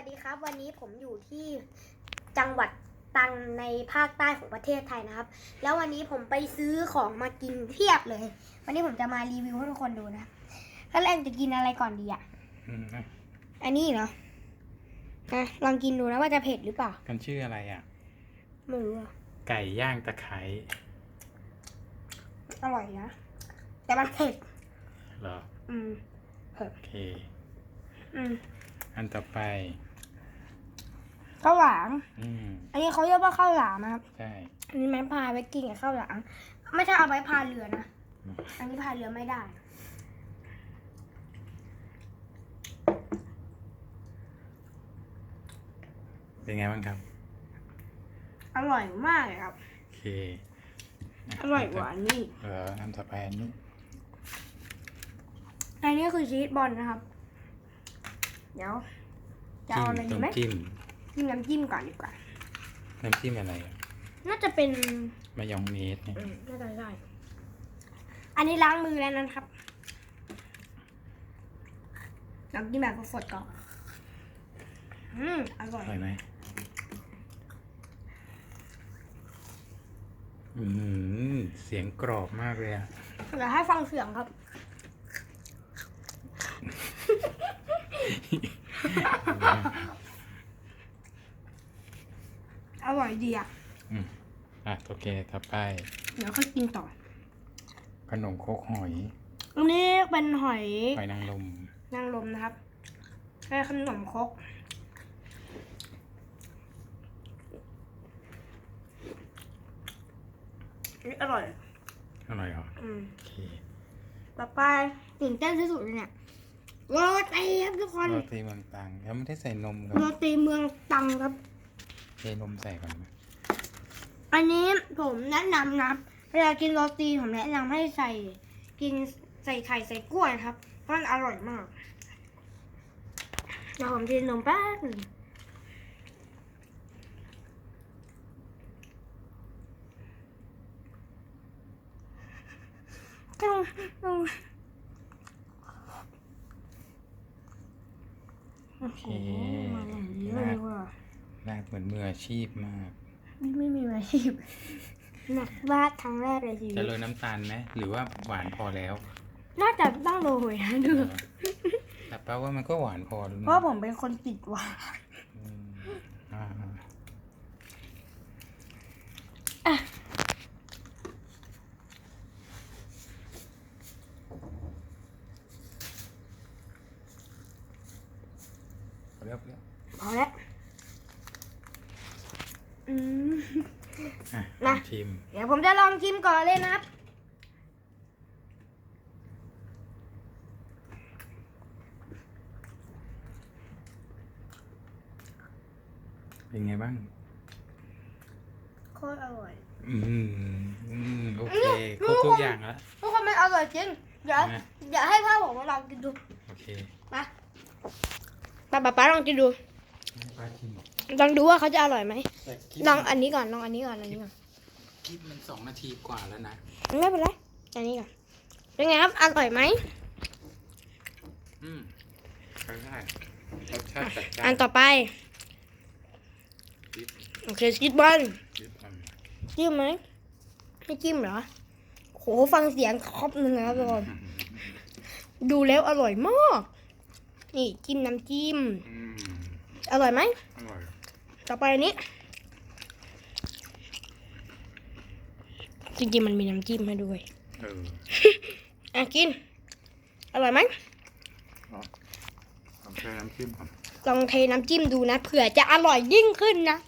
วัสดีครับ วันนี้ผมอยู่ที่จังหวัดตรังในภาคใต้ของประเทศไทยนะครับ แล้ววันนี้ผมไปซื้อของมากินเพียบเลย วันนี้ผมจะมารีวิวให้ทุกคนดูนะขั้นแรกจะกินอะไรก่อนดีอะอืมอะอันนี้เหรออะลองกินดูนะว่าจะเผ็ดหรือเปล่ามันชื่ออะไรอะไม่รู้อะไก่ย่างตะไคร้อร่อยนะแต่มันเผ็ดเหรออืมโอเค อืมอันต่อไป ข้าวหลาม อืมอันนี้เขาเรียกว่าข้าวหลามนะครับ ใช่ อันนี้ไม้พายไว้กินกับข้าวหลาม ไม่ใช่เอาไว้พายเรือนะ อืม อันนี้พายเรือไม่ได้ เป็นไงบ้างครับอร่อยมากเลยครับ โอเคอร่อยกว่าอันนี้เอออันต่อไปอันนี้อันนี้คือชีสบอลนะครับ เดี๋ยวจะเอาอะไรดีต้มไหมจิ้ม จิ้มน้ำจิ้มก่อนดีกว่า น้ำจิ้มอะไรอะน่าจะเป็นมายองเนสเนี่ยอืมน่าจะใช่อันนี้ล้างมือแล้วนะครับลองกินแบบสดๆก่อน อืมอร่อยอร่อยไหมอืมเสียงกรอบมากเลยอะเดี๋ยวให้ฟังเสียงครับ อร่อยดีอะ อืมอะโอเคต่อไปเดี๋ยวค่อยกินต่อ ขนมโคกหอย อันนี้เป็นหอยหอยนางรมนางรมนะครับแค่ขนมครกอันนี้อร่อย อร่อยเหรออืม โอเคต่อไปตื่นเต้นที่สุดเลยเนี่ยโรตีครับทุกคนโรตีเมืองตรังแล้วไม่ได้ใส่นมกับโรตีเมืองตรังครับ เทนมใส่ก่อนไหมอันนี้ผมแนะนำนะเวลากินโรตีผมแนะนำให้ใส่ กินใส่ไข่ใส่กล้วยนะครับเพราะมันอร่อยมากเดี๋ยวผมกินนมแป๊บหนึงต้องต้องโอ้โหมาอย่างนี้เลยว่ะ ลากเหมื อนมืออาชีพมาก ไม่ไม่มีอาชีพหนักวาดครั้งแรกเลยชีวิจะตโรยน้ำตาลไหมหรือว่าหวานพอแล้ว น่าจะต้องโรยนะดูเออแต่แปลว่ามันก็หวานพอแล้วเพนะ ราะผมเป็นคนติดหวาน อืมอ่า อะ เอาเรียบร้อย พอแล้วอืม อะนะชิม เดี๋ยวผมจะลองชิมก่อนเลยนะครับ เป็นไงบ้าง โคตรอร่อย อืมอืมโอเคครบทุกอย่างแล้ว ทุกคนมันอร่อยจริง เดี๋ยวนะ เดี๋ยวให้พ่อผมมาลองกินดูโอเคมาป้าป๊าป๊าลองกินดู ให้ป้าชิมลองดูว่าเขาจะอร่อยไหมแต่คลิปลองอันนี้ก่อนลองอันนี้ก่อนอันนี้ก่อน คลิปมันสองนาทีกว่าแล้วนะ ไม่เป็นไรอันนี้ก่อนเป็นไงครับ อร่อยไหม อืมใช้ได้รสชาติจัดจ้าอันนต่อไปคลิปโอเคคิดบอลคลิปอะจิ้มไหมไม่จิ้มเหรอโหฟังเสียงครบหนึ่งนะครับทุกคนดูแล้วอร่อยมาก นี่จิ้มน้ำจิ้ม อืมอร่อยไหม อร่อยต่อไปอันนี้ จริงๆมันมีน้ำจิ้มให้ด้วยเอออะกิน อร่อยไหมเอาแค่น้ำจิ้มก่อนลองเทน้ำจิ้มดูนะเผื่อจะอร่อยยิ่งขึ้นนะ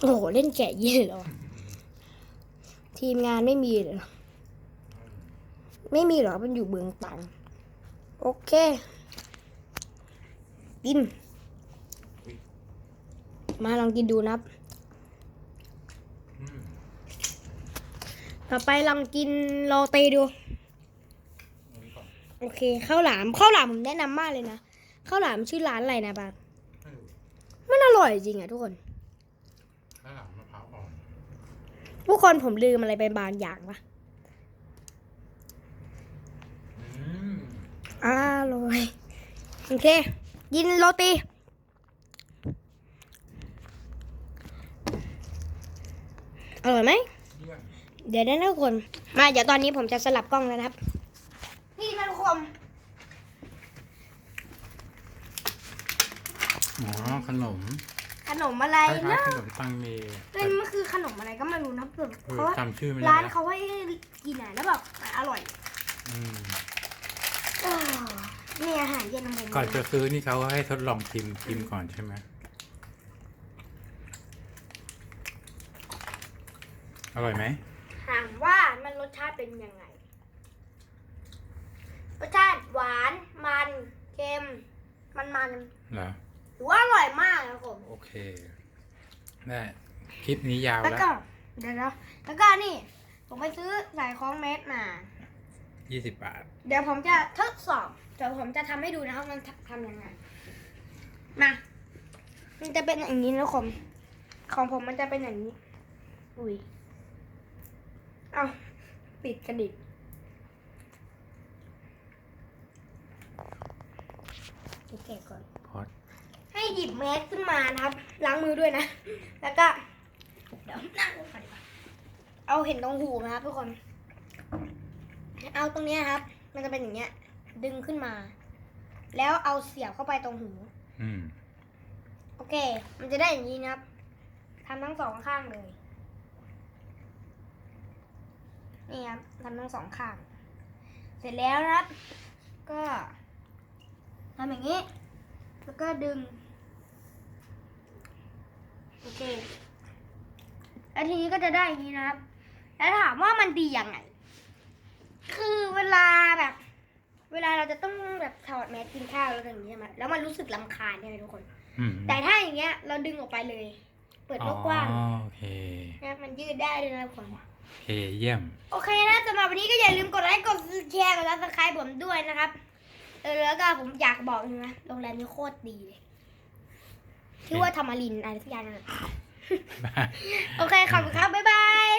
โอ้โห เล่นแกะยี่เหรอ ทีมงานไม่มีเลยเหรอ ไม่มีเหรอ มันอยู่เบืองตัง โอเค กิน มาลองกินดูนะครับ อืม ต่อไปลองกินโรตีดูอันนี้ก่อนโอเคข้าวหลามข้าวหลามผมแนะนำมากเลยนะข้าวหลามชื่อร้านอะไรนะบาสเออมันอร่อยจริงอะทุกคนข้าวหลามมะพร้าวอ่อนทุกคนผมลืมอะไรไปบางอย่างปะอืมออร่อยโอเค กินโรตีอร่อยไหม เดี๋ยวได้นะทุกคน มาเดี๋ยวตอนนี้ผมจะสลับกล้องแล้วนะครับ นี่นะทุกคนอ๋อขนมขนมอะไรคล้ายนะๆขนมปังเมย์เอ้ยมันคือขนมอะไรก็ไม่รู้นะแบบเออเขาว่าจำชื่อไม่ได้ร้านแล้วเขาให้กินอะแล้วแบบอร่อยอืมอ้าวนี่อาหารเย็นของผมก่อนจะซื้อนี่เขาให้ทดลองชิมชิมก่อนใช่ไหมอร่อยไหม ถามว่ามันรสชาติเป็นยังไง รสชาติหวาน มัน เค็ม มันมันเหรอๆถือว่าอร่อยมากนะครับผมโอเคได้คลิปนี้ยาวแล้วแล้วก็เดี๋ยวนะแล้วก็นี่ ผมไปซื้อสายคล้องเมตรมา ยี่สิบบาท เดี๋ยวผมจะทดสอบ เดี๋ยวผมจะทำให้ดูนะครับมันทำยังไง มา มันจะเป็นอย่างนี้นะผม ของผมมันจะเป็นอย่างนี้ อุ้ย เอาปิดกระดิกโอเคก่อน พอดให้หยิบแมสขึ้นมานะครับ ล้างมือด้วยนะ แล้วก็ เดี๋ยวนั่งลงก่อนดีกว่าเอาเห็นตรงหูนะครับทุกคน เอาตรงเนี้ยครับ มันจะเป็นอย่างเงี้ย ดึงขึ้นมา แล้วเอาเสียบเข้าไปตรงหู อืม โอเค มันจะได้อย่างนี้นะครับทำทั้งสองข้างเลย นี่ครับทำทั้งสองข้าง เสร็จแล้วนะครับ ก็ทำอย่างนี้ แล้วก็ดึง โอเค แล้วทีนี้ก็จะได้อย่างนี้นะครับ แล้วถามว่ามันดียังไงคือเวลาแบบ เวลาเราจะต้องแบบถอดแมสกินข้าวแล้วอย่างนี้ใช่ไหมแล้วมันรู้สึกลำคาญใช่ไหมทุกคนอืมแต่ถ้าอย่างเงี้ย เราดึงออกไปเลย เปิดโลกกว้างอ๋อโอเคนะมันยืดได้ด้วยนะผมโอ เคเยี่ยม โอเคนะสำหรับวันนี้ก็อย่าลืมกดไลค์กดแชร์กดซับสไครต์ผมด้วยนะครับ เออแล้วก็ผมอยากบอกนะโรงแรมนี้โคตรดีเลยชื่อว่าธรรมรินทร์อะไรสักอย่างนั่นแหละบายโอเคขอบคุณครับบ๊ายบาย